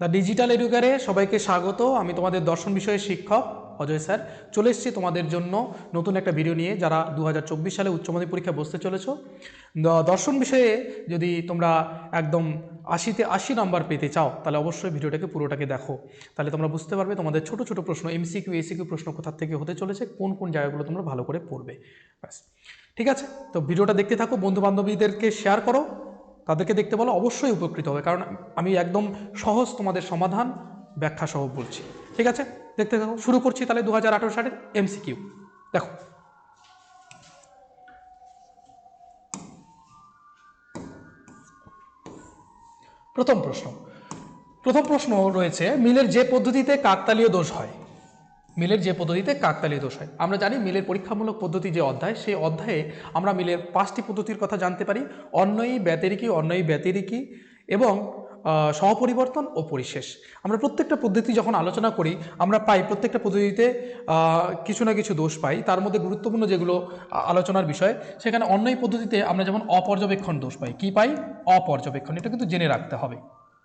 The digital এডুকারে সবাইকে স্বাগত। আমি তোমাদের দর্শন বিষয়ের শিক্ষক অজয় স্যার। চলে এসেছি তোমাদের জন্য নতুন একটা ভিডিও নিয়ে, যারা দু হাজার চব্বিশ সালে উচ্চ মাধ্যমিক পরীক্ষা বসতে চলেছ। দর্শন বিষয়ে যদি তোমরা একদম আশিতে আশি নাম্বার পেতে চাও, তাহলে অবশ্যই ভিডিওটাকে পুরোটাকে দেখো। তাহলে তোমরা বুঝতে পারবে তোমাদের ছোট ছোট প্রশ্ন এমসিকিউ এসিকিউ প্রশ্ন কোথা থেকে হতে চলেছে, কোন কোন জায়গাগুলো তোমরা ভালো করে পড়বে। ব্যাস। ঠিক আছে? তো ভিডিওটা দেখতে থাকো বন্ধু বান্ধবীদেরকে শেয়ার করো। তাদেরকে দেখতে বলো অবশ্যই উপকৃত হবে, কারণ আমি একদম সহজ তোমাদের সমাধান ব্যাখ্যা সহ বলছি। ঠিক আছে? দেখতে থাকো, শুরু করছি তাহলে দু হাজার আঠারো সালের এমসিকিউ। দেখো। প্রথম প্রশ্ন। প্রথম প্রশ্ন রয়েছে, মিলের যে পদ্ধতিতে কাকতালীয় দোষ হয় মিলের যে পদ্ধতিতে কাকতালীয় দোষ হয়। আমরা জানি মিলের পরীক্ষামূলক পদ্ধতি যে অধ্যায় সেই অধ্যায়ে আমরা মিলের পাঁচটি পদ্ধতির কথা জানতে পারি, অন্যই ব্যতিরিকী অন্যই ব্যতিরিকী এবং সহপরিবর্তন ও পরিশেষ। আমরা প্রত্যেকটা পদ্ধতি যখন আলোচনা করি, আমরা পাই প্রত্যেকটা পদ্ধতিতে কিছু না কিছু দোষ পাই। তার মধ্যে গুরুত্বপূর্ণ যেগুলো আলোচনার বিষয়, সেখানে অন্যয় পদ্ধতিতে আমরা যেমন অপর্যবেক্ষণ দোষ পাই। কি পাই? অপর্যবেক্ষণ। এটা কিন্তু জেনে রাখতে হবে।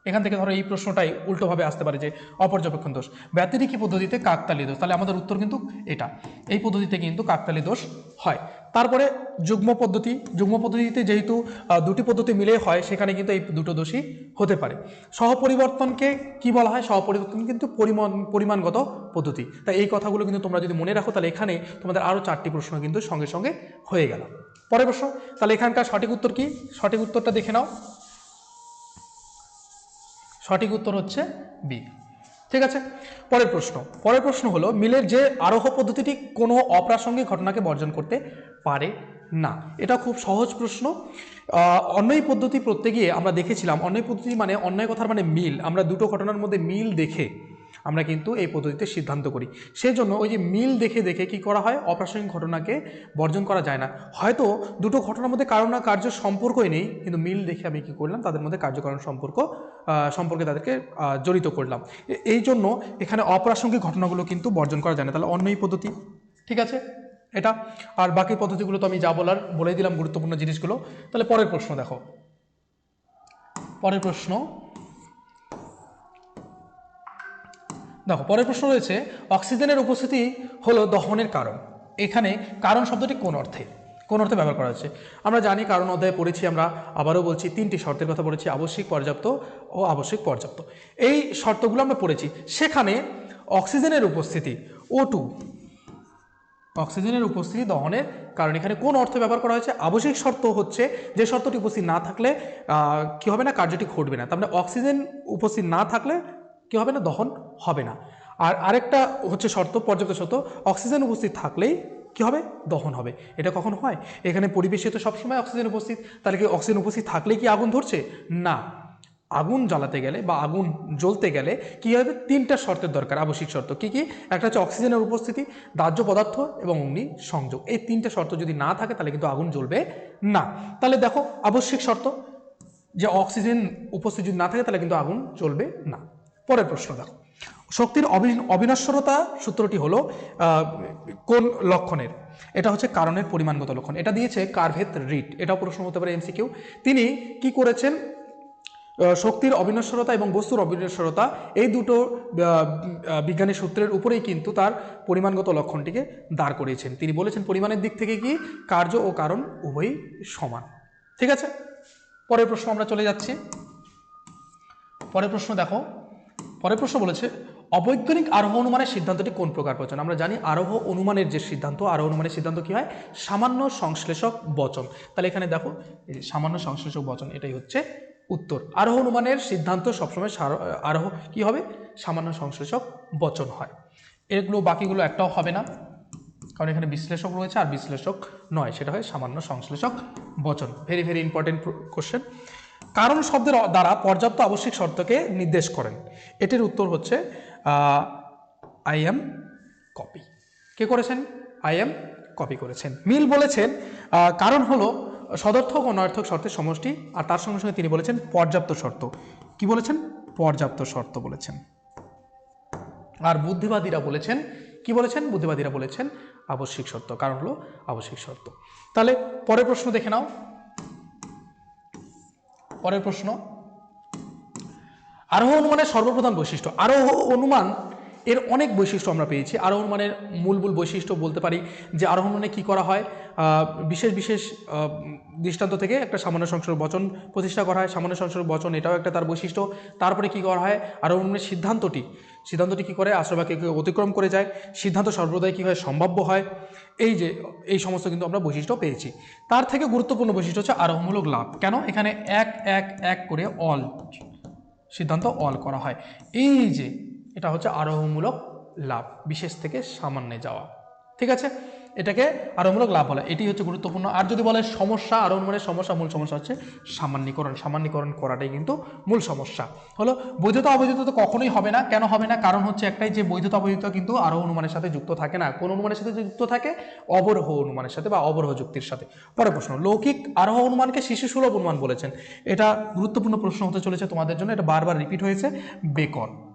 এখান থেকে ধরো এই প্রশ্নটাই উল্টোভাবে আসতে পারে যে অপর্যবেক্ষণ দোষ। ব্যতিরিকী পদ্ধতিতে কাকতালি দোষ? তাহলে আমাদের উত্তর কিন্তু এটা। এই পদ্ধতিতে কিন্তু কাকতালি দোষ হয়। তারপরে যুগ্ম পদ্ধতি। যুগ্ম পদ্ধতিতে যেহেতু দুটি পদ্ধতি মিলে হয়, সেখানে কিন্তু এই দুটো দোষই হতে পারে। সহপরিবর্তনকে কি বলা হয়? সহপরিবর্তন কিন্তু পরিমাণ, পরিমাণগত পদ্ধতি। তাই এই কথাগুলো কিন্তু তোমরা যদি মনে রাখো, তাহলে এখানে তোমাদের আরও চারটি প্রশ্ন কিন্তু সঙ্গে সঙ্গে হয়ে গেল। পরের প্রশ্ন, তাহলে এখানকার সঠিক উত্তর কি? সঠিক উত্তরটা দেখে নাও। সঠিক উত্তর হচ্ছে বি ঠিক আছে? পরের প্রশ্ন। পরের প্রশ্ন হলো, মিলের যে আরোহ পদ্ধতিটি কোনো অপ্রাসঙ্গিক ঘটনাকে বর্জন করতে পারে না। এটা খুব সহজ প্রশ্ন। অন্যই পদ্ধতি পড়তে গিয়ে আমরা দেখেছিলাম। অন্যয় পদ্ধতি মানে অন্যায় কথার মানে মিল। আমরা দুটো ঘটনার মধ্যে মিল দেখে আমরা কিন্তু এই পদ্ধতিতে সিদ্ধান্ত করি। সেই জন্য ওই যে মিল দেখে দেখে কি করা হয়? অপ্রাসঙ্গিক ঘটনাকে বর্জন করা যায় না। হয়তো দুটো ঘটনার মধ্যে কারও না কার্য সম্পর্কই নেই, কিন্তু মিল দেখে আমি কি করলাম? তাদের মধ্যে কার্যকারণ সম্পর্ক সম্পর্কে তাদেরকে জড়িত করলাম। এই জন্য এখানে অপ্রাসঙ্গিক ঘটনাগুলো কিন্তু বর্জন করা যায় না। তাহলে অন্যই পদ্ধতি, ঠিক আছে? এটা। আর বাকি পদ্ধতিগুলো তো আমি যা বলার বলে দিলাম গুরুত্বপূর্ণ জিনিসগুলো। তাহলে পরের প্রশ্ন দেখো। পরের প্রশ্ন দেখো, পরের প্রশ্ন রয়েছে, অক্সিজেনের উপস্থিতি হলো দহনের কারণ। এখানে কারণ শব্দটি কোন অর্থে? কোন অর্থে ব্যবহার করা হচ্ছে আমরা জানি কারণ অধ্যায়ে পড়েছি, আমরা আবারও বলছি, তিনটি শর্তের কথা পড়েছি আবশ্যিক, পর্যাপ্ত ও আবশ্যিক, পর্যাপ্ত। এই শর্তগুলো আমরা পড়েছি। সেখানে অক্সিজেনের উপস্থিতি ও টু অক্সিজেনের উপস্থিতি দহনের কারণ। এখানে কোন অর্থে ব্যবহার করা হয়েছে? আবশ্যিক শর্ত হচ্ছে, যে শর্তটি উপস্থিত না থাকলে কি হবে না? কার্যটি ঘটবে না। তার মানে অক্সিজেন উপস্থিত না থাকলে কি হবে না? দহন হবে না। আর আরেকটা হচ্ছে শর্ত, পর্যাপ্ত শর্ত, অক্সিজেন উপস্থিত থাকলেই কি হবে? দহন হবে। এটা কখন হয়? এখানে পরিবেশে তো সবসময় অক্সিজেন উপস্থিত। তাহলে কি অক্সিজেন উপস্থিত থাকলেই কি আগুন ধরছে? না। আগুন জ্বালাতে গেলে বা আগুন জ্বলতে গেলে কী হবে? তিনটা শর্তের দরকার, আবশ্যিক শর্ত। কি কি? একটা হচ্ছে অক্সিজেনের উপস্থিতি, দাহ্য পদার্থ এবং অগ্নি সংযোগ। এই তিনটা শর্ত যদি না থাকে, তাহলে কিন্তু আগুন জ্বলবে না। তাহলে দেখো, আবশ্যিক শর্ত যে অক্সিজেন উপস্থিত যদি না থাকে, তাহলে কিন্তু আগুন জ্বলবে না। পরের প্রশ্ন দেখো শক্তির অবি- অবিনশ্বরতা সূত্রটি হলো কোন লক্ষণের? এটা হচ্ছে কারণের পরিমাণগত লক্ষণ। এটা দিয়েছে কার্ভেত রিট। এটাও প্রশ্ন হতে পারে এমসিকিউ। তিনি কি করেছেন? শক্তির অবিনশ্বরতা এবং বস্তুর অবিনশ্বরতা, এই দুটো বিজ্ঞানী সূত্রের উপরেই কিন্তু তার পরিমাণগত লক্ষণটিকে দাঁড় করিয়েছেন। তিনি বলেছেন, পরিমাণের দিক থেকে কি? কার্য ও কারণ উভয়ই সমান। ঠিক আছে? পরের প্রশ্ন আমরা চলে যাচ্ছি। পরের প্রশ্ন দেখো। পরের প্রশ্ন বলেছে অবৈজ্ঞানিক আরোহ অনুমানের সিদ্ধান্তটি কোন প্রকার বচন আমরা জানি আরোহ অনুমানের যে সিদ্ধান্ত, আরোহ অনুমানের সিদ্ধান্ত কি হয়? সামান্য সংশ্লেষক বচন। তাহলে এখানে দেখো সামান্য সংশ্লেষক বচন, এটাই হচ্ছে উত্তর। আরোহ অনুমানের সিদ্ধান্ত সবসময় আরোহ কি হবে? সামান্য সংশ্লেষক বচন হয়। এগুলো বাকিগুলো একটাও হবে না, কারণ এখানে বিশ্লেষক রয়েছে আর বিশ্লেষক নয়, সেটা হয় সামান্য সংশ্লেষক বচন। ভেরি ভেরি ইম্পর্টেন্ট কোশ্চেন কারণ শব্দের দ্বারা পর্যাপ্ত আবশ্যিক শর্তকে নির্দেশ করেন। এটির উত্তর হচ্ছে আই এম কপি কে করেছেন? আই এম কপি করেছেন। মিল বলেছেন কারণ হলো সদর্থক ও নয়ার্থক শর্তের সমষ্টি, আর তার সঙ্গে সঙ্গে তিনি বলেছেন পর্যাপ্ত শর্ত। কি বলেছেন? পর্যাপ্ত শর্ত বলেছেন। আর বুদ্ধিবাদীরা বলেছেন, কি বলেছেন? বুদ্ধিবাদীরা বলেছেন আবশ্যিক শর্ত, কারণ হলো আবশ্যিক শর্ত। তাহলে পরের প্রশ্ন দেখে নাও। পরের প্রশ্ন আরোহ অনুমানের সর্বপ্রধান বৈশিষ্ট্য। আরোহ অনুমান এর অনেক বৈশিষ্ট্য আমরা পেয়েছি। আরোহ অনুমানের মূল মূল বৈশিষ্ট্য বলতে পারি যে আরোহণ মানে কী করা হয়? বিশেষ বিশেষ দৃষ্টান্ত থেকে একটা সামান্য সংসার বচন প্রতিষ্ঠা করা হয়। সামান্য সংসার বচন এটাও একটা তার বৈশিষ্ট্য। তারপরে কী করা হয়? আরোহ অনুমানের সিদ্ধান্তটি। সিদ্ধান্তটি কী করে? আশ্রবাক্যকে অতিক্রম করে যায়। সিদ্ধান্ত সর্বদাই কী হয় সম্ভাব্য হয়? এই যে, এই সমস্ত কিন্তু আমরা বৈশিষ্ট্য পেয়েছি। তার থেকে গুরুত্বপূর্ণ বৈশিষ্ট্য হচ্ছে আরোহমূলক লাভ। কেন? এখানে এক এক এক করে অল সিদ্ধান্ত অল করা হয়। এই যে এটা হচ্ছে আরোহমূলক লাভ, বিশেষ থেকে সামান্যে যাওয়া। ঠিক আছে? এটাকে আরোহমূলক লাভ বলে। এটি হচ্ছে গুরুত্বপূর্ণ। আর যদি বলে সমস্যা আরোহণের সমস্যা, মূল সমস্যা হচ্ছে সামান্যীকরণ। সামান্যীকরণ করাটাই কিন্তু মূল সমস্যা। হলো, বৈধতা, অবৈধতা তো কখনোই হবে না। কেন হবে না? কারণ হচ্ছে একটাই যে বৈধতা, অবৈধতা কিন্তু আরোহ অনুমানের সাথে যুক্ত থাকে না। কোন অনুমানের সাথে যুক্ত থাকে? অবরোহ অনুমানের সাথে বা অবরোহ যুক্তির সাথে। পরের প্রশ্ন, লৌকিক আরোহ অনুমানকে শিশু সুলভ অনুমান বলেছেন। এটা গুরুত্বপূর্ণ প্রশ্ন হতে চলেছে তোমাদের জন্য। এটা বারবার রিপিট হয়েছে। বেকন।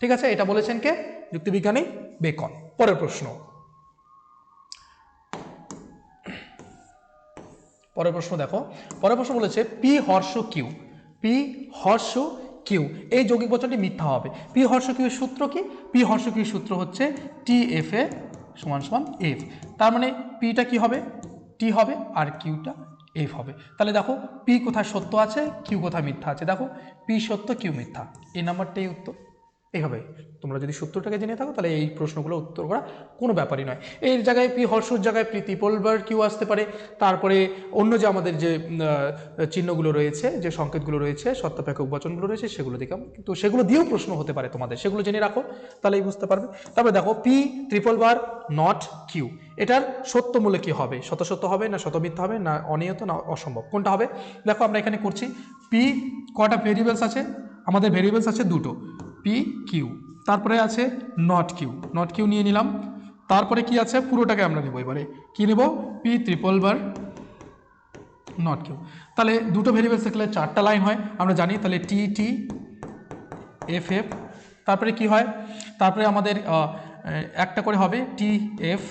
ঠিক আছে, এটা বলেছেন কে? যুক্তিবিজ্ঞানী বেকন। পরের প্রশ্ন। পরের প্রশ্ন দেখো। পরের প্রশ্ন বলেছে, পি হর্ষ কিউ? পি হর্ষ কিউ। এই যৌগিক বচনটি মিথ্যা হবে। পি হর্ষ কিউ সূত্র কি? পি হর্ষ কিউ সূত্র হচ্ছে টি এফ এ সমান সমান এফ। তার মানে পিটা কি হবে? টি হবে আর কিউটা এফ হবে। তাহলে দেখো, পি কোথায় সত্য আছে, কিউ কোথায় মিথ্যা আছে? দেখো, পি সত্য, কিউ মিথ্যা। এই নাম্বারটাই উত্তর। এইভাবে তোমরা যদি সূত্রটাকে জেনে থাকো, তাহলে এই প্রশ্নগুলো উত্তর করা কোনো ব্যাপারই নয়। এর জায়গায় পি, হর্ষর জায়গায় প্রীতি পোলবার কিউ আসতে পারে। তারপরে অন্য যে আমাদের যে চিহ্নগুলো রয়েছে, যে সংকেতগুলো রয়েছে, সত্যাপেক্ষক বচনগুলো রয়েছে, সেগুলো দিকে কিন্তু সেগুলো দিয়েও প্রশ্ন হতে পারে তোমাদের। সেগুলো জেনে রাখো, তাহলেই বুঝতে পারবে। তারপরে দেখো, P triple bar not Q এটার সত্য মূল্য কি হবে? শত সত্য হবে না শত মিথ্যা হবে না অনিয়ত না অসম্ভব? কোনটা হবে? দেখো আমরা এখানে করছি, পি, কটা ভেরিয়েবলস আছে? আমাদের ভেরিয়েবলস আছে দুটো। পি কিউ তারপরে আছে নট কিউ নট কিউ নিয়ে নিলাম। তারপরে কি আছে? পুরোটাকে আমরা নেব এবারে। কি নেব? P triple bar not Q তাহলে দুটো ভেরিয়েবলস থাকলে চারটা লাইন হয়। আমরা জানি, তাহলে টি টি এফ এফ তারপরে কি হয়? তারপরে আমাদের একটা করে হবে টি এফ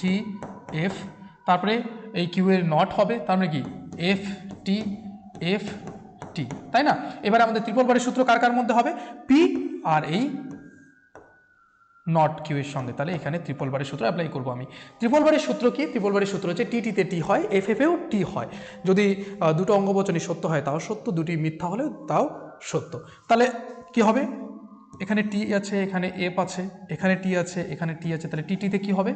টি এফ তারপরে এই কিউ এর নট হবে। তার মানে কি? এফ টি এফ টি, তাই না? এবার আমাদের ত্রিপল বারের সূত্র কার কার মধ্যে হবে? পি আর এই নট কিউ এর সঙ্গে। তাহলে এখানে ত্রিপল বারের সূত্র অ্যাপ্লাই করব আমি। ত্রিপল বারের সূত্র কি? ত্রিপল বারের সূত্র হচ্ছে টি টিতে টি হয় এফ এফেও টি হয়। যদি দুটো অঙ্গবচনই সত্য হয়, তাও সত্য, দুটি মিথ্যা হলেও তাও সত্য। তাহলে কি হবে? এখানে টি আছে, এখানে এফ আছে, এখানে টি আছে, এখানে টি আছে, তাহলে টি টিতে কী হবে?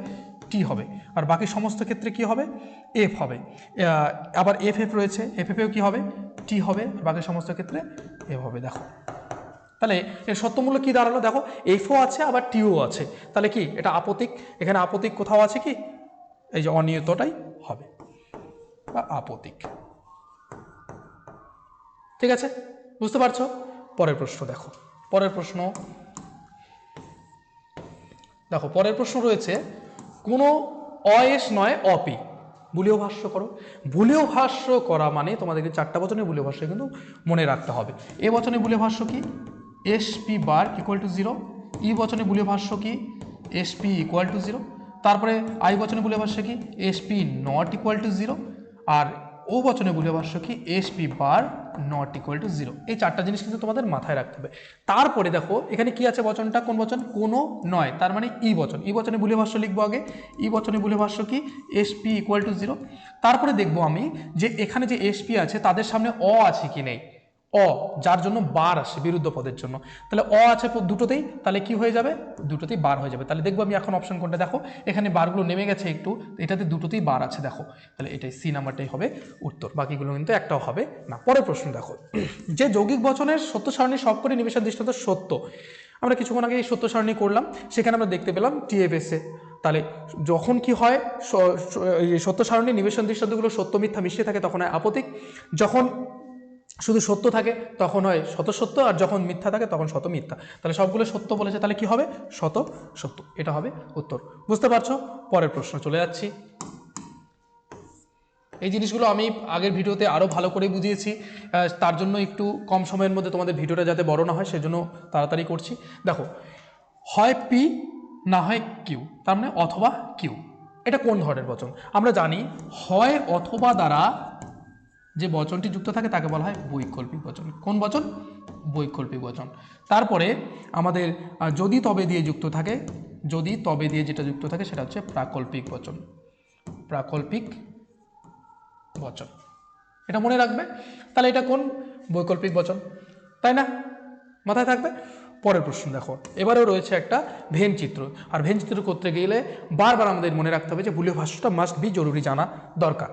টি হবে? আর বাকি সমস্ত ক্ষেত্রে কি হবে? এফ হবে। আবার এফ এফ রয়েছে। এফ এফেও কী হবে? টি হবে। বাকি সমস্ত ক্ষেত্রে এফ হবে, দেখো। তাহলে এর সত্যমূল্য কি দাঁড়াল? দেখো এফও আছে, আবার টিও আছে। তাহলে কি? এটা আপতিক। এখানে আপতিক কোথাও আছে কি? এই যে অনিয়তটাই হবে। বা আপতিক। ঠিক আছে? বুঝতে পারছ? পরের প্রশ্ন দেখো। পরের প্রশ্ন। দেখো, পরের প্রশ্ন রয়েছে কোনো অয়েস নয়, অপি। বুলিও ভাষ্য করো। বুলিও ভাষ্য করা মানে তোমাদেরকে চারটা বচনে বুলিও ভাষ্য কিন্তু মনে রাখতে হবে। এ বচনে বুলিও ভাষ্য কি? S P bar equal to zero E বচনে বুলিও ভাষ্য কি? S P equal to zero তারপরে আই বচনে বুলিও ভাষ্য কি? S P not equal to zero আর ও বচনে বুলিও ভাষ্য কি? S P bar not equal to zero এই চারটা জিনিস কিন্তু তোমাদের মাথায় রাখতে হবে। তারপরে দেখো, এখানে কি আছে বচনটা? কোন বচন? কোনো নয়। তার মানে ই বচন। ই বচনে ভুলে ভাষ্য লিখব আগে। ই বচনে ভুলে ভাষ্য কি? S P equal to zero তারপরে দেখব আমি যে এখানে যে এস পি আছে, তাদের সামনে অ আছে কি নেই? অ, যার জন্য বার আসে বিরুদ্ধ পদের জন্য। তাহলে অ আছে দুটোতেই, তাহলে কি হয়ে যাবে? দুটোতেই বার হয়ে যাবে। তাহলে দেখব আমি এখন অপশন কোনটা দেখো। এখানে বারগুলো নেমে গেছে একটু, এটাতে দুটোতেই বার আছে দেখো। তাহলে এটাই সি নাম্বারটাই হবে উত্তর। বাকিগুলো কিন্তু একটাও হবে না। পরের প্রশ্ন দেখো। যে যৌগিক বচনের সত্য সারণী সব সবকটি নিবেশের দৃষ্টান্ত সত্য। আমরা কিছুক্ষণ আগে এই সত্য সারণী করলাম। সেখানে আমরা দেখতে পেলাম টিএফএসে তাহলে যখন কি হয় সত্য সারণী নিবেশন দৃষ্টান্তগুলো সত্য মিথ্যা মিশিয়ে থাকে, তখন হয় আপতিক। যখন শুধু সত্য থাকে, তখন হয় শত সত্য আর যখন মিথ্যা থাকে, তখন শত মিথ্যা। তাহলে সবগুলো সত্য বলেছে, তাহলে কি হবে? শত সত্য। এটা হবে উত্তর। বুঝতে পারছ? পরের প্রশ্ন চলে যাচ্ছি। এই জিনিসগুলো আমি আগের ভিডিওতে আরও ভালো করে বুঝিয়েছি। তার জন্য একটু কম সময়ের মধ্যে তোমাদের ভিডিওটা যাতে বড় না হয়, সেজন্য তাড়াতাড়ি করছি। দেখো, হয় পি, না হয় কিউ। তার মানে অথবা কিউ। এটা কোন ধরনের বচন? আমরা জানি হয় অথবা দ্বারা যে বচনটি যুক্ত থাকে তাকে বলা হয় বৈকল্পিক বচন। কোন বচন? বৈকল্পিক বচন। তারপরে আমাদের যদি তবে দিয়ে যুক্ত থাকে, যদি তবে দিয়ে যেটা যুক্ত থাকে সেটা হচ্ছে প্রাকল্পিক বচন। প্রাকল্পিক বচন। এটা মনে রাখবে। তাহলে এটা কোন বৈকল্পিক বচন? তাই না? মাথায় থাকবে? পরের প্রশ্ন দেখো। এবারেও রয়েছে একটা ভেন চিত্র। আর ভেন চিত্র করতে গেলে বারবার আমাদের মনে রাখতে হবে যে বুলীয় ভাষ্যটা মাস্ট বি জরুরি জানা দরকার।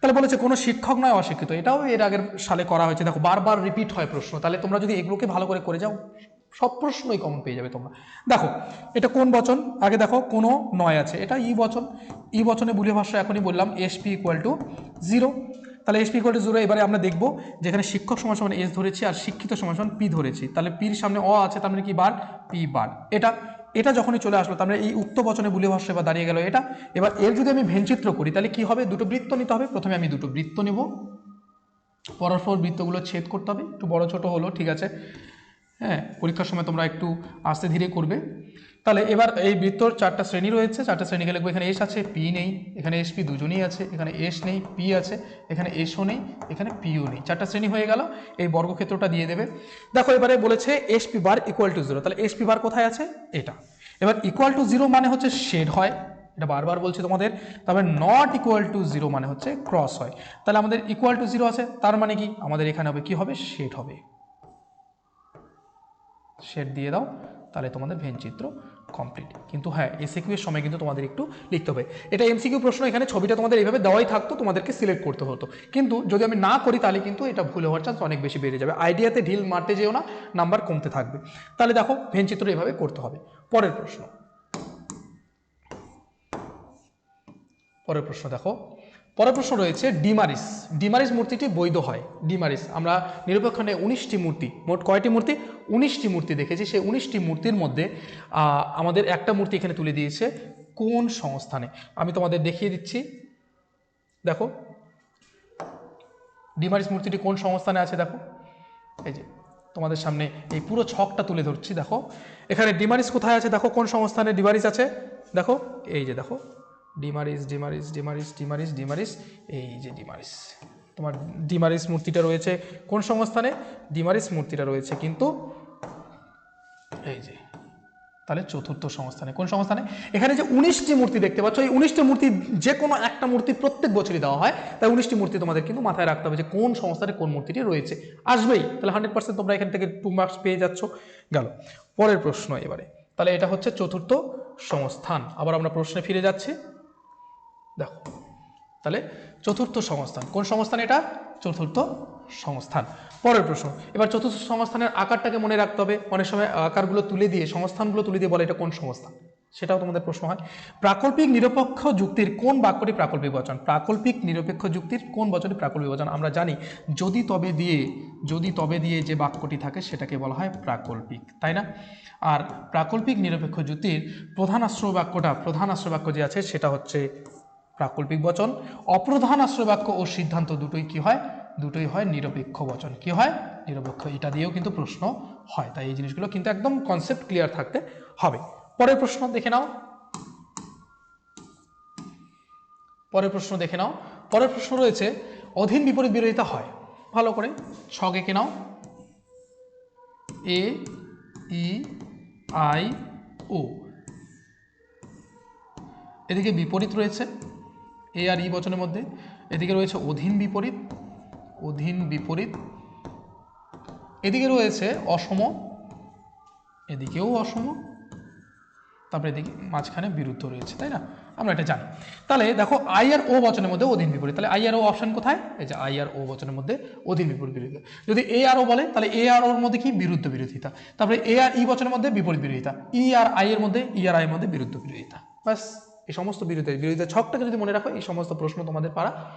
তাহলে বলেছে, কোনো শিক্ষক নয় অশিক্ষিত। এটাও এর আগের সালে করা হয়েছে। দেখো, বারবার রিপিট হয় প্রশ্ন। তাহলে তোমরা যদি এগুলোকে ভালো করে করে যাও, সব প্রশ্নই কমন পেয়ে যাবে তোমরা। দেখো, এটা কোন বচন? আগে দেখো, কোনো নয় আছে। এটা ই বচন। ই বচনে বুলীয় ভাষ্য এখনই বললাম S P equal to zero তাহলে S P equal to zero এবারে আমরা দেখব যেখানে শিক্ষক সমান সমান এস ধরেছি আর শিক্ষিত সমান সমান পি ধরেছি। তাহলে পির সামনে অ আছে, তার মানে কি বার? পি বার। এটা এটা যখনই চলে আসলো, তার মানে এই উক্ত বচনে বুলে ভাষ্য এবার দাঁড়িয়ে গেল এটা। এবার এর যদি আমি ভেনচিত্র করি, তাহলে কি হবে? দুটো বৃত্ত নিতে হবে। প্রথমে আমি দুটো বৃত্ত নেব। পরস্পর বৃত্তগুলো ছেদ করতে হবে। একটু বড় ছোট হলো, ঠিক আছে? হ্যাঁ পরীক্ষার সময় তোমরা একটু আস্তে ধীরে করবে। তাহলে এবার এই বৃত্তর চারটা শ্রেণি রয়েছে। চারটা শ্রেণীকে লিখব, এখানে এস আছে, পি নেই, এখানে এস, পি দুজনেই আছে, এখানে এস নেই, পি আছে, এখানে এসও নেই, এখানে পিও নেই। চারটা শ্রেণি হয়ে গেল, এই বর্গক্ষেত্রটা দিয়ে দেবে। দেখো, এবারে বলেছে S P bar equal to zero তাহলে এস পি বার কোথায় আছে? এটা। এবার ইকুয়াল টু জিরো মানে হচ্ছে শেড হয়, এটা বারবার বলছি তোমাদের, তবে নট ইকুয়াল টু জিরো মানে হচ্ছে ক্রস হয়। তাহলে আমাদের ইকুয়াল টু জিরো আছে, তার মানে কি? আমাদের এখানে হবে, কি হবে? শেড হবে। শেড দিয়ে দাও, তাহলে তোমাদের ভেন চিত্র কমপ্লিট কিন্তু হ্যাঁ এসিকিউ এর সময় কিন্তু তোমাদের একটু লিখতে হবে। এটা এমসিকিউ প্রশ্ন, এখানে ছবিটা তোমাদের এইভাবে দেওয়াই থাকতো, তোমাদেরকে সিলেক্ট করতে হতো। কিন্তু যদি আমি না করি, তাহলে কিন্তু এটা ভুল হওয়ার চান্স অনেক বেশি বেড়ে যাবে। আইডিয়াতে ঢিল মারতে যেও না নাম্বার কমতে থাকবে। তাহলে দেখো ভেন চিত্র এভাবে করতে হবে। পরের প্রশ্ন। পরের প্রশ্ন দেখো। পরের প্রশ্ন রয়েছে ডিমারিস। ডিমারিস মূর্তিটি বৈধ হয়। ডিমারিস, আমরা নিরপেক্ষণে উনিশটি মূর্তি, মোট কয়টি মূর্তি? উনিশটি মূর্তি দেখেছি, সেই উনিশটি মূর্তির মধ্যে আমাদের একটা মূর্তি এখানে তুলে দিয়েছে কোন সংস্থানে। আমি তোমাদের দেখিয়ে দিচ্ছি। দেখো, ডিমারিস মূর্তিটি কোন সংস্থানে আছে দেখো। এই যে, তোমাদের সামনে এই পুরো ছকটা তুলে ধরছি, দেখো। এখানে ডিমারিস কোথায় আছে দেখো, কোন সংস্থানে ডিমারিস আছে? দেখো, এই যে দেখো, ডিমারিস ডিমারিস ডিমারিস ডিমারিস ডিমারিস, এই যে ডিমারিস। তোমার ডিমারিস মূর্তিটা রয়েছে কোন সংস্থানে? ডিমারিস মূর্তিটা রয়েছে কিন্তু এই যে, তাহলে চতুর্থ সংস্থানে, কোন সংস্থানে? এখানে যে উনিশটি মূর্তি দেখতে পাচ্ছ, এই উনিশটি মূর্তি যে কোনো একটা মূর্তি প্রত্যেক বছরই দেওয়া হয়, তাই উনিশটি মূর্তি তোমাদের কিন্তু মাথায় রাখতে হবে যে কোন সংস্থানে কোন মূর্তিটি রয়েছে। আসবেই, তাহলে হান্ড্রেড পার্সেন্ট তোমরা এখান থেকে টু মার্কস পেয়ে যাচ্ছ, গেল। পরের প্রশ্ন এবারে, তাহলে এটা হচ্ছে চতুর্থ সংস্থান। আবার আমরা প্রশ্নে ফিরে যাচ্ছি। দেখো, তাহলে চতুর্থ সংস্থান, কোন সংস্থান এটা? চতুর্থ সংস্থান। পরের প্রশ্ন, এবার চতুর্থ সংস্থানের আকারটাকে মনে রাখতে হবে। অনেক সময় আকারগুলো তুলে দিয়ে, সংস্থানগুলো তুলে দিয়ে বলে এটা কোন সংস্থান? সেটাও তোমাদের প্রশ্ন হয়। প্রাকল্পিক নিরপেক্ষ যুক্তির কোন বাক্যটি প্রাকল্পিক বচন? প্রাকল্পিক নিরপেক্ষ যুক্তির কোন বচনটি প্রাকল্পিক বচন? আমরা জানি, যদি তবে দিয়ে, যদি তবে দিয়ে যে বাক্যটি থাকে সেটাকে বলা হয় প্রাকল্পিক, তাই না? আর প্রাকল্পিক নিরপেক্ষ যুক্তির প্রধান আশ্রয় বাক্যটা, প্রধান আশ্রয় বাক্য যে আছে সেটা হচ্ছে প্রাকল্পিক বচন। অপ্রধান আশ্রয় বাক্য ও সিদ্ধান্ত দুটোই কি হয়? দুটোই হয় নিরপেক্ষ বচন। কি হয়? নিরপেক্ষ। এটা দিয়েও কিন্তু প্রশ্ন হয়। তাই এই জিনিসগুলো কিন্তু একদম কনসেপ্ট ক্লিয়ার থাকতে হবে। পরের প্রশ্ন দেখে নাও। পরের প্রশ্ন দেখে নাও। পরের প্রশ্ন রয়েছে, অধীন বিপরীত বিরোধিতা হয়। ভালো করে ছক এঁকে নাও। এ, ই, আই, ও। এদিকে বিপরীত রয়েছে, এ আর ই বচনের মধ্যে। এদিকে রয়েছে অধীন বিপরীত। অধীন বিপরীত। এদিকে রয়েছে অসম, এদিকেও অসম। তারপরে এদিকে মাঝখানে বিরুদ্ধ রয়েছে, তাই না? আমরা এটা জানি। তাহলে দেখো আই আর ও বচনের মধ্যে অধীন বিপরীত। তাহলে আই আর ও অপশন কোথায়? এই যে আই আর ও বচনের মধ্যে অধীন বিপরীত বিরোধিতা। যদি এ আর ও বলে, তাহলে এ আর ওর মধ্যে কি? বিরুদ্ধ বিরোধিতা। তারপরে এ আর ই বচনের মধ্যে বিপরীত বিরোধিতা। ই আর আই এর মধ্যে ই আর আই এর মধ্যে বিরুদ্ধ বিরোধিতা। ব্যাস, এই সমস্ত বিরোধিতা বিরোধিতা ছকটাকে যদি মনে রাখো, এই সমস্ত প্রশ্ন তোমাদের পারা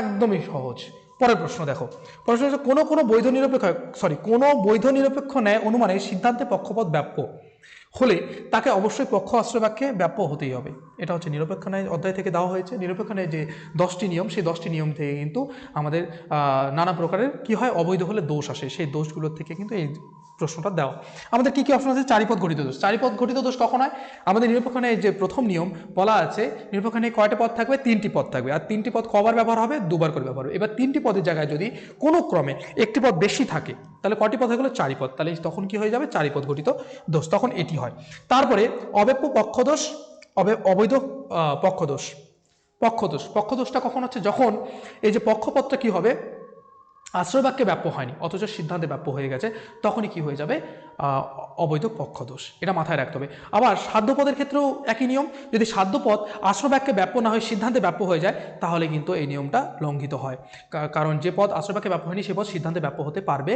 একদমই সহজ। পরের প্রশ্ন দেখো। প্রশ্ন হচ্ছে, কোনো কোনো বৈধ নিরপেক্ষ সরি কোনো বৈধ নিরপেক্ষ ন্যায় অনুমানে সিদ্ধান্তে পক্ষপথ ব্যাপ্য। হলে তাকে অবশ্যই পক্ষ আশ্রয় বাক্যে ব্যাপ্য হতেই হবে। এটা হচ্ছে নিরপেক্ষ ন্যায় অধ্যায় থেকে দেওয়া হয়েছে। নিরপেক্ষ ন্যায় যে দশটি নিয়ম, সেই দশটি নিয়ম থেকে কিন্তু আমাদের নানা প্রকারের কি হয়? অবৈধ হলে দোষ আসে। সেই দোষগুলোর থেকে কিন্তু এই প্রশ্নটা দেওয়া আমাদের কি কি অপশন আছে? চারিপদ ঘটিত দোষ। চারিপদ ঘটিত দোষ কখন হয়? আমাদের নিরপেক্ষণে যে প্রথম নিয়ম বলা আছে, নিরপেক্ষণে কয়টা পদ থাকবে? তিনটি পদ থাকবে। আর তিনটি পদ কবার ব্যবহার হবে? দুবার করে ব্যবহার হবে। এবার তিনটি পদের জায়গায় যদি কোনো ক্রমে একটি পদ বেশি থাকে, তাহলে কটি পদ হয়ে গেলো চারি পদ তাহলে তখন কি হয়ে যাবে? চারিপদ ঘটিত দোষ। তখন এটি হয়। তারপরে অব্যপ্য পক্ষদোষ অবে অবৈধ পক্ষদোষ পক্ষদোষ পক্ষদোষটা কখন হচ্ছে? যখন এই যে পক্ষপথটা কি হবে? আশ্রয় বাক্যে ব্যাপ্য হয়নি, অথচ সিদ্ধান্তে ব্যাপ্য হয়ে গেছে, তখনই কি হয়ে যাবে? অবৈধ পক্ষদোষ, এটা মাথায় রাখতে হবে। আবার সাধ্যপদের ক্ষেত্রেও একই নিয়ম, যদি সাধ্যপদ আশ্রয় বাক্যে ব্যাপ্য না হয় সিদ্ধান্তে ব্যাপ্য হয়ে যায়, তাহলে কিন্তু এই নিয়মটা লঙ্ঘিত হয়। কারণ যে পদ আশ্রয় বাক্যে ব্যাপ্য হয়নি, সে পদ সিদ্ধান্তে ব্যাপ্য হতে পারবে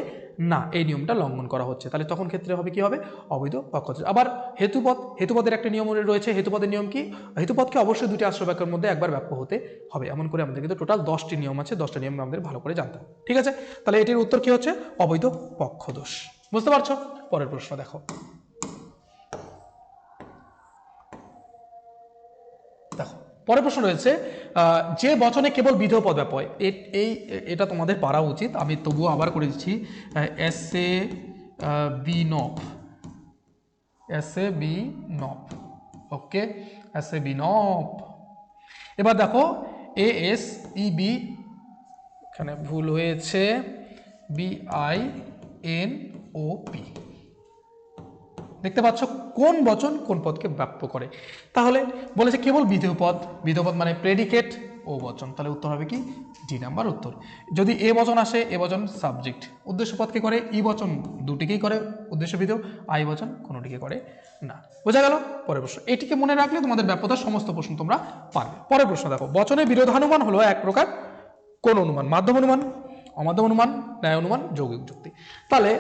না। এই নিয়মটা লঙ্ঘন করা হচ্ছে। তাহলে তখন ক্ষেত্রে হবে কি হবে? অবৈধ পক্ষদোষ। আবার হেতুপদ, হেতুপদের একটা নিয়ম রয়েছে। হেতুপদের নিয়ম কি? হেতুপদকে অবশ্যই দুটি আশ্রয় বাক্যের মধ্যে একবার ব্যাপ্য হতে হবে। এমন করে আমাদের কিন্তু টোটাল দশটি নিয়ম আছে। দশটা নিয়ম আমাদের ভালো করে জানতে হবে। ঠিক আছে? তাহলে এটির উত্তর কি হচ্ছে? অবৈধ পক্ষদোষ। বুঝতে পারছ? পরের প্রশ্ন দেখো। দেখো, পরের প্রশ্ন রয়েছে যে বচনে কেবল বিধেয় পদ ব্যাপক এ- এই, এটা তোমাদের পারা উচিত। আমি তবুও আবার করে দিচ্ছি এস এ বি নপ এস এ বি নপ ওকে এস এ বি নপ এবার দেখো এ এস ই বি এখানে ভুল হয়েছে। B I N O P দেখতে পাচ্ছ কোন বচন কোন পদকে ব্যাপ্য করে। তাহলে বলেছে কেবল বিধেয় পদ বিধেয় পদ মানে প্রেডিকেট ও বচন। তাহলে উত্তর হবে কি? ডি নাম্বার উত্তর। যদি এ বচন আসে, এ বচন সাবজেক্ট উদ্দেশ্য পদকে করে? ই বচন দুটিকেই করে। উদ্দেশ্য বিধেয়, আই বচন কোনোটিকে করে না। বোঝা গেল? পরের প্রশ্ন। এটিকে মনে রাখলে তোমাদের ব্যাপ্যতার সমস্ত প্রশ্ন তোমরা পারবে। পরের প্রশ্ন দেখো। বচনের বিরোধানুমান হলো এক প্রকার কোন অনুমান? মাধ্যম অনুমান, অমাধ্যম অনুমান, ন্যায় অনুমান, যৌগিক যুক্তি। তাহলে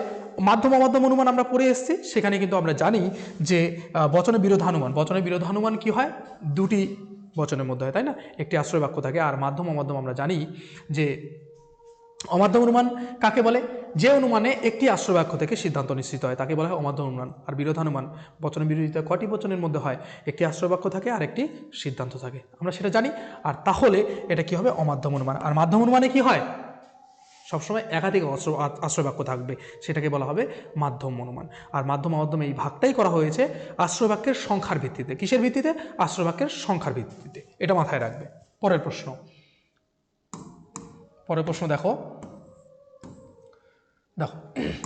মাধ্যম, অমাধ্যম অনুমান আমরা পড়ে এসেছি, সেখানে কিন্তু আমরা জানি যে বচনে বিরোধানুমান। বচনে বিরোধানুমান কি হয়? দুটি বচনের মধ্যে হয়, তাই না? একটি আশ্রয় বাক্য থাকে, আর মাধ্যম, অমাধ্যম আমরা জানি যে অমাধ্যম অনুমান কাকে বলে? যে অনুমানে একটি আশ্রয় বাক্য থেকে সিদ্ধান্ত নিশ্চিত হয়, তাকে বলা হয় অমাধ্যম অনুমান। আর বিরোধানুমান বচনের বিরোধিতা কটি বচনের মধ্যে হয়? একটি আশ্রয় বাক্য থাকে আর একটি সিদ্ধান্ত থাকে। আমরা সেটা জানি। আর তাহলে এটা কি হবে? অমাধ্যম অনুমান। আর মাধ্যম অনুমানে কি হয়? সবসময় একাধিক আশ্রয় আশ্রয় বাক্য থাকবে। সেটাকে বলা হবে মাধ্যম অনুমান। আর মাধ্যম অমাধ্যম এই ভাগটাই করা হয়েছে আশ্রয় বাক্যের সংখ্যার ভিত্তিতে। কিসের ভিত্তিতে? আশ্রয় বাক্যের সংখ্যার ভিত্তিতে। এটা মাথায় রাখবে। পরের প্রশ্ন। পরের প্রশ্ন দেখো। দেখো,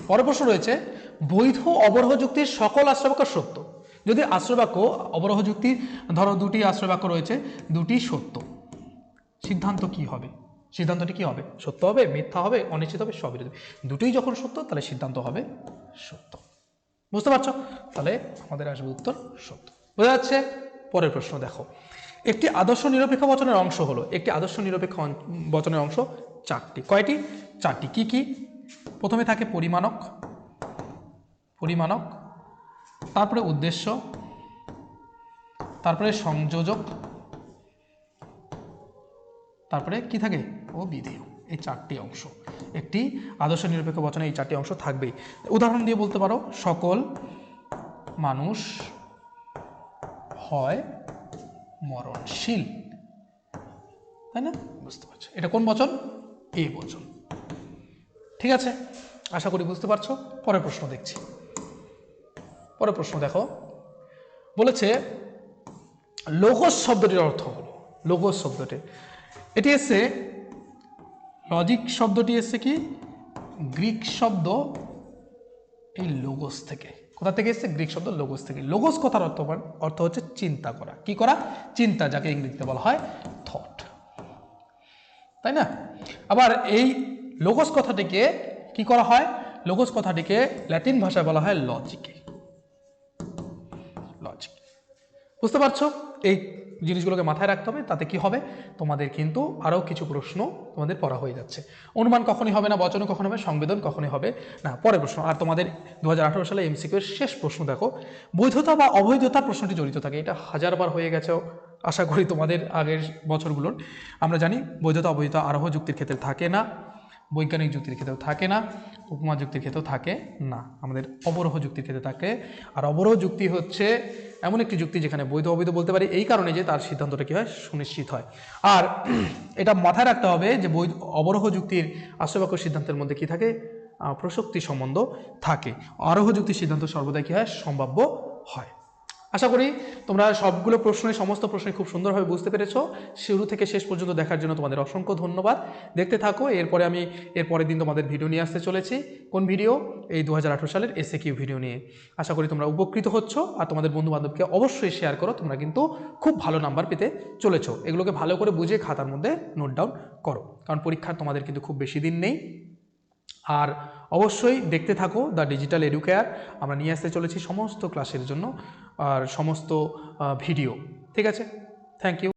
পরের প্রশ্ন রয়েছে, বৈধ অবরহ যুক্তির সকল আশ্রয়বাক্য সত্য। যদি আশ্রয়বাক্য, অবরহ যুক্তির, ধরো দুটি আশ্রয়বাক্য রয়েছে, দুটি সত্য। সিদ্ধান্ত কি হবে? সিদ্ধান্তটি কি হবে? সত্য হবে, মিথ্যা হবে, অনিশ্চিত হবে সবই দুটোই যখন সত্য, তাহলে সিদ্ধান্ত হবে সত্য। বুঝতে পারছ? তাহলে আমাদের আসবে উত্তর সত্য। বোঝা যাচ্ছে? পরের প্রশ্ন দেখো। একটি আদর্শ নিরপেক্ষ বচনের অংশ হলো, একটি আদর্শ নিরপেক্ষ বচনের অংশ চারটি। কয়টি? চারটি। কি কি? প্রথমে থাকে পরিমাণক। পরিমাণক। তারপরে উদ্দেশ্য। তারপরে সংযোজক। তারপরে কি থাকে? ও বিধেয় এই চারটি অংশ। একটি আদর্শ নিরপেক্ষ বচনে এই চারটি অংশ থাকবেই। উদাহরণ দিয়ে বলতে পারো, সকল মানুষ হয় মরণশীল। তাই না? বুঝতে পারছ। এটা কোন বচন? এ বচন ঠিক আছে? আশা করি বুঝতে পারছ? পরের প্রশ্ন দেখছি। পরের প্রশ্ন দেখো। বলেছে লোগোস শব্দটির অর্থ হলো লোগোস শব্দটি। এটি এসছে, লজিক শব্দটি এসছে কি? গ্রিক শব্দ এই লোগোস থেকে। কোথা থেকে এসছে? গ্রিক শব্দ লোগোস থেকে। লোগোস কথার অর্থ অর্থ হচ্ছে চিন্তা করা। কি করা? চিন্তা, যাকে ইংরেজিতে বলা হয় থট তাই না? আবার এই লোগোস কথাটিকে কি করা হয়? লোগোস কথাটিকে ল্যাটিন ভাষায় বলা হয় লজিকে লজিক বুঝতে পারছ? এই জিনিসগুলোকে মাথায় রাখতে হবে, তাতে কি হবে? তোমাদের কিন্তু আরও কিছু প্রশ্ন তোমাদের পড়া হয়ে যাচ্ছে। অনুমান কখনই হবে না বচন কখন হবে, সংবেদন কখনই হবে না। পরের প্রশ্ন, আর তোমাদের দু হাজার আঠারো সালে এমসিকিউ এর শেষ প্রশ্ন দেখো। বৈধতা বা অবৈধতা প্রশ্নটি জড়িত থাকে। এটা হাজারবার হয়ে গেছে আশা করি তোমাদের আগের বছরগুলোর। আমরা জানি বৈধতা, অবৈধতা আরোহ যুক্তির ক্ষেত্রে থাকে না, বৈজ্ঞানিক যুক্তির ক্ষেত্রেও থাকে না, উপমা যুক্তির ক্ষেত্রেও থাকে না। আমাদের অবরোহ যুক্তির ক্ষেত্রে থাকে। আর অবরোহ যুক্তি হচ্ছে এমন একটি যুক্তি যেখানে বৈধ, অবৈধ বলতে পারি, এই কারণে যে তার সিদ্ধান্তটা কী হয়? সুনিশ্চিত হয়। আর এটা মাথায় রাখতে হবে যে বৈধ, অবরোহ যুক্তির আশ্রয়বাক্য সিদ্ধান্তের মধ্যে কি থাকে? প্রসক্তি সম্বন্ধ থাকে। আরোহ যুক্তির সিদ্ধান্ত সর্বদাই কী হয়? সম্ভাব্য হয়। আশা করি তোমরা সবগুলো প্রশ্নের সমস্ত প্রশ্নে খুব সুন্দরভাবে বুঝতে পেরেছ। শুরু থেকে শেষ পর্যন্ত দেখার জন্য তোমাদের অসংখ্য ধন্যবাদ। দেখতে থাকো, এরপরে আমি এর পরের দিন তোমাদের ভিডিও নিয়ে আসতে চলেছি। কোন ভিডিও? এই দু হাজার আঠেরো সালের এসে কিউ ভিডিও নিয়ে। আশা করি তোমরা উপকৃত হচ্ছ আর তোমাদের বন্ধু বান্ধবকে অবশ্যই শেয়ার করো, তোমরা কিন্তু খুব ভালো নাম্বার পেতে চলেছো। এগুলোকে ভালো করে বুঝে খাতার মধ্যে নোট ডাউন করো। কারণ পরীক্ষার তোমাদের কিন্তু খুব বেশি দিন নেই। আর অবশ্যই দেখতে থাকো দ্য ডিজিটাল এডুকেয়ার। আমরা নিয়ে আসতে চলেছি সমস্ত ক্লাসের জন্য আর সমস্ত ভিডিও। ঠিক আছে? Thank you